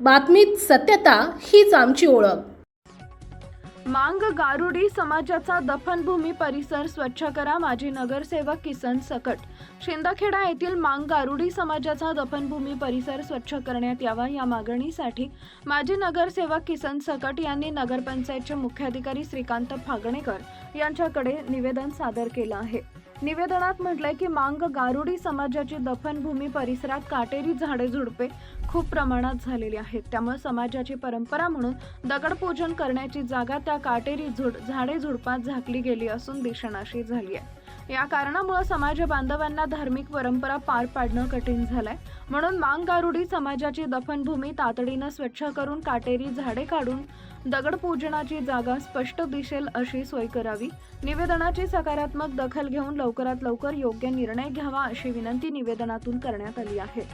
बातमीत सत्यता हीच आमची ओळख. मांग गारुडी समाजाचा दफनभूमी परिसर स्वच्छ करा माजी नगरसेवक किसन सकट. शिंदखेडा येथील मांग गारुडी समाजाचा दफनभूमी परिसर स्वच्छ करण्यात यावा या मागणीसाठी माजी नगरसेवक किसन सकट यांनी नगरपंचायतचे मुख्याधिकारी श्रीकांत फागणेकर यांच्याकडे निवेदन सादर केलं आहे. निवेदनात म्हटलंय की मांग गारुडी समाजाची दफनभूमी परिसरात काटेरी झाडे झुडपे खूप प्रमाणात झालेली आहेत. त्यामुळे समाजाची परंपरा म्हणून दगडपूजन करण्याची जागा त्या काटेरी झुड झाडे झुडपात झाकली गेली असून दिशनाशी झाली आहे. या कारणामुळे समाज बांधवांना धार्मिक परंपरा पार पाडणं कठीण झालंय. म्हणून मांग गारुडी समाजाची दफनभूमी तातडीनं स्वच्छ करून काटेरी झाडे काढून दगडपूजनाची जागा स्पष्ट दिसेल अशी सोय करावी. निवेदनाची सकारात्मक दखल घेऊन लवकरात लवकर योग्य निर्णय घ्यावा अशी विनंती निवेदनातून करण्यात आली आहे.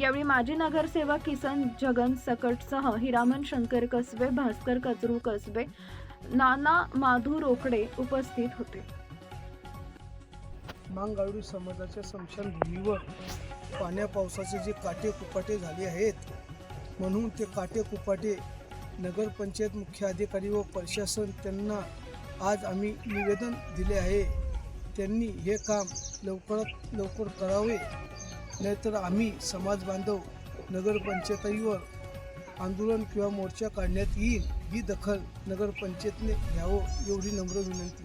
यावेळी माजी नगरसेवक किसन जगन सकटसह हिरामन शंकर कसबे भास्कर कचरू कसबे नाना माधू रोकडे उपस्थित होते. मांगाळू समाजाच्या स्मशानभूमीवर पाण्या पावसाचे जे काटे कुपाटे झाले आहेत म्हणून ते काटे कुपाटे नगरपंचायत मुख्य अधिकारी व प्रशासन त्यांना आज आम्ही निवेदन दिले आहे. त्यांनी हे काम लवकरात लवकर करावे नाहीतर आम्ही समाज बांधव नगरपंचायतीवर आंदोलन किंवा मोर्चा काढण्यात येईल ही दखल नगरपंचायतने घ्यावं एवढी नम्र विनंती.